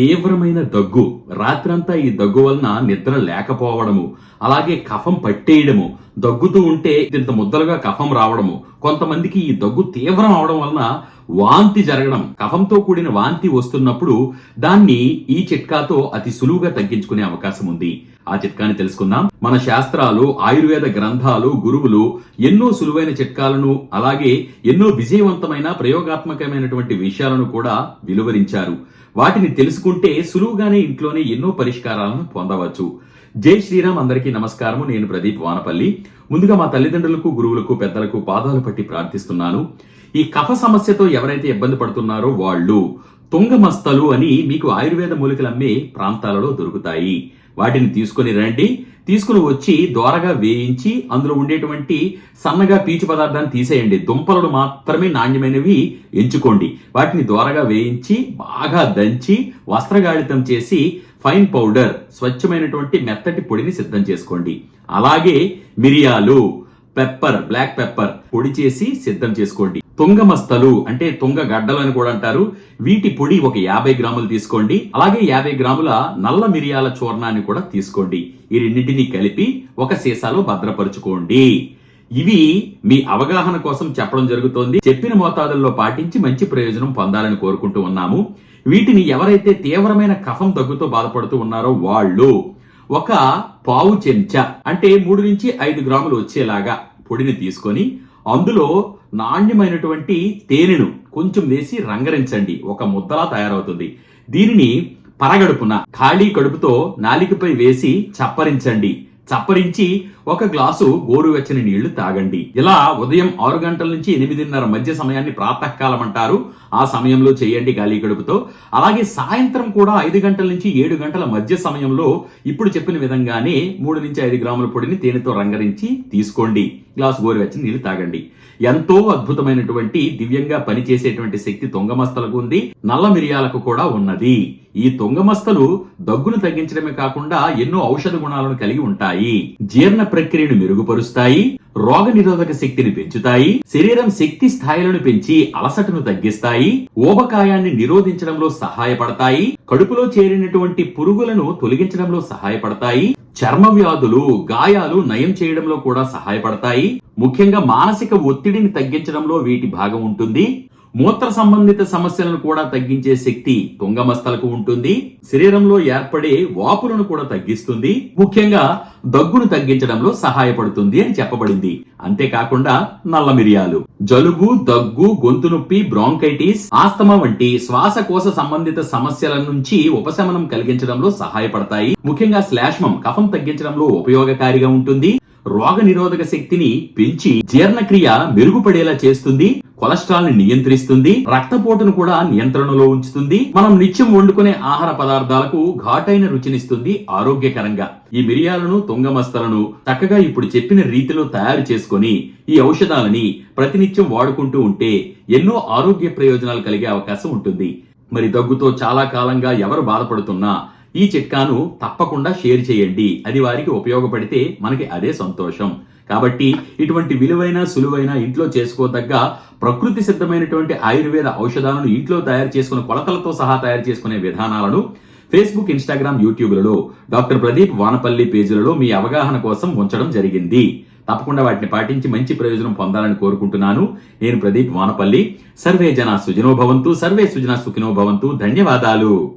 తీవ్రమైన దగ్గు. రాత్రంతా ఈ దగ్గు వలన నిద్ర లేకపోవడము అలాగే కఫం పట్టేయడము దగ్గుతూ ఉంటే ఇంత ముద్దలుగా కఫం రావడము. కొంతమందికి ఈ దగ్గు తీవ్రం అవడం వలన వాంతి జరగడం. కఫంతో కూడిన వాంతి వస్తున్నప్పుడు దాన్ని ఈ చిట్కాతో అతి సులువుగా తగ్గించుకునే అవకాశం ఉంది. ఆ చిట్కాని తెలుసుకుందాం. మన శాస్త్రాలు ఆయుర్వేద గ్రంథాలు గురువులు ఎన్నో సులువైన చిట్కాలను అలాగే ఎన్నో విజయవంతమైన ప్రయోగాత్మకమైనటువంటి విషయాలను కూడా విలువరించారు. వాటిని తెలుసుకుంటే సులువుగానే ఇంట్లోనే ఎన్నో పరిష్కారాలను పొందవచ్చు. జై శ్రీరామ్ అందరికీ నమస్కారము. నేను ప్రదీప్ వానపల్లి. ముందుగా మా తల్లిదండ్రులకు గురువులకు పెద్దలకు పాదాలు పట్టి ప్రార్థిస్తున్నాను. ఈ కఫ సమస్యతో ఎవరైతే ఇబ్బంది పడుతున్నారో వాళ్ళు తుంగమస్తలు అని మీకు ఆయుర్వేద మూలికలు అమ్మే ప్రాంతాలలో దొరుకుతాయి. వాటిని తీసుకొని రండి. తీసుకుని వచ్చి దోరగా వేయించి అందులో ఉండేటువంటి సన్నగా పీచు పదార్థాన్ని తీసేయండి. దుంపలను మాత్రమే నాణ్యమైనవి ఎంచుకోండి. వాటిని దోరగా వేయించి బాగా దంచి వస్త్రగాళితం చేసి ఫైన్ పౌడర్ స్వచ్ఛమైనటువంటి మెత్తటి పొడిని సిద్ధం చేసుకోండి. అలాగే మిరియాలు పెప్పర్ బ్లాక్ పెప్పర్ పొడి చేసి సిద్ధం చేసుకోండి. తుంగమస్తలు అంటే తుంగ గడ్డలు అని కూడా అంటారు. వీటి పొడి ఒక యాభై గ్రాములు తీసుకోండి. అలాగే యాభై గ్రాముల నల్ల మిరియాల చూర్ణాన్ని కూడా తీసుకోండి. ఈ రెండింటిని కలిపి ఒక సీసాలో భద్రపరుచుకోండి. ఇవి మీ అవగాహన కోసం చెప్పడం జరుగుతోంది. చెప్పిన మోతాదుల్లో పాటించి మంచి ప్రయోజనం పొందాలని కోరుకుంటూ ఉన్నాము. వీటిని ఎవరైతే తీవ్రమైన కఫం దగ్గుతో బాధపడుతూ ఉన్నారో వాళ్ళు ఒక పావు చెంచా అంటే మూడు నుంచి ఐదు గ్రాములు వచ్చేలాగా పొడిని తీసుకొని అందులో నాణ్యమైనటువంటి తేనెను కొంచెం వేసి రంగరించండి. ఒక ముద్దలా తయారవుతుంది. దీనిని పరగడుపున ఖాళీ కడుపుతో నాలికపై వేసి చప్పరించండి. చప్పరించి ఒక గ్లాసు గోరువెచ్చని నీళ్ళు తాగండి. ఇలా ఉదయం ఆరు గంటల నుంచి ఎనిమిదిన్నర మధ్య సమయాన్ని ప్రాతకాలం అంటారు ఆ సమయంలో చేయండి గాలి గడుపుతో. అలాగే సాయంత్రం కూడా ఐదు గంటల నుంచి ఏడు గంటల మధ్య సమయంలో ఇప్పుడు చెప్పిన విధంగానే మూడు నుంచి ఐదు గ్రాముల పొడిని తేనెతో రంగరించి తీసుకోండి. గ్లాస్ గోరువెచ్చని నీళ్ళు తాగండి. ఎంతో అద్భుతమైనటువంటి దివ్యంగా పనిచేసేటువంటి శక్తి తొంగమస్తలకు ఉంది నల్ల మిరియాలకు కూడా ఉన్నది. ఈ తొంగమస్తలు దగ్గును తగ్గించడమే కాకుండా ఎన్నో ఔషధ గుణాలను కలిగి ఉంటాయి. జీర్ణ ప్రక్రియను మెరుగుపరుస్తాయి రోగ నిరోధక శక్తిని పెంచుతాయి శరీరం శక్తి స్థాయిలను పెంచి అలసటను తగ్గిస్తాయి ఊబకాయాన్ని నిరోధించడంలో సహాయపడతాయి కడుపులో చేరినటువంటి పురుగులను తొలగించడంలో సహాయపడతాయి చర్మ వ్యాధులు గాయాలు నయం చేయడంలో కూడా సహాయపడతాయి. ముఖ్యంగా మానసిక ఒత్తిడిని తగ్గించడంలో వీటి భాగం ఉంటుంది. మూత్ర సంబంధిత సమస్యలను కూడా తగ్గించే శక్తి తుంగమస్తలకు ఉంటుంది. శరీరంలో ఏర్పడే వాపులను కూడా తగ్గిస్తుంది. ముఖ్యంగా దగ్గును తగ్గించడంలో సహాయపడుతుంది అని చెప్పబడింది. అంతేకాకుండా నల్ల మిరియాలు జలుబు దగ్గు గొంతు నొప్పి బ్రాంకైటిస్ ఆస్తమా వంటి శ్వాసకోశ సంబంధిత సమస్యల నుంచి ఉపశమనం కలిగించడంలో సహాయపడతాయి. ముఖ్యంగా శ్లాష్మం కఫం తగ్గించడంలో ఉపయోగకారిగా ఉంటుంది. రోగ నిరోధక శక్తిని పెంచి జీర్ణక్రియ మెరుగుపడేలా చేస్తుంది. కొలెస్ట్రాల్ని నియంత్రిస్తుంది రక్తపోటును కూడా నియంత్రణలో ఉంచుతుంది. మనం నిత్యం వండుకునే ఆహార పదార్థాలకు ఘాటైన రుచినిస్తుంది ఆరోగ్యకరంగా. ఈ మిరియాలను తుంగమస్తలను చక్కగా ఇప్పుడు చెప్పిన రీతిలో తయారు చేసుకొని ఈ ఔషధాలని ప్రతినిత్యం వాడుకుంటూ ఉంటే ఎన్నో ఆరోగ్య ప్రయోజనాలు కలిగే అవకాశం ఉంటుంది. మరి దగ్గుతో చాలా కాలంగా ఎవరు బాధపడుతున్నా ఈ చిట్కాను తప్పకుండా షేర్ చేయండి. అది వారికి ఉపయోగపడితే మనకి అదే సంతోషం. కాబట్టి ఇటువంటి విలువైన సులువైన ఇంట్లో చేసుకోదగ్గ ప్రకృతి సిద్ధమైనటువంటి ఆయుర్వేద ఔషధాలను ఇంట్లో తయారు చేసుకునే కొలతలతో సహా తయారు చేసుకునే విధానాలను ఫేస్బుక్ ఇన్స్టాగ్రామ్ యూట్యూబ్లలో డాక్టర్ ప్రదీప్ వానపల్లి పేజీలలో మీ అవగాహన కోసం ఉంచడం జరిగింది. తప్పకుండా వాటిని పాటించి మంచి ప్రయోజనం పొందాలని కోరుకుంటున్నాను. నేను ప్రదీప్ వానపల్లి. సర్వే జన సుజనో భవంతు. సర్వే సుజన సుఖినో భవంతు. ధన్యవాదాలు.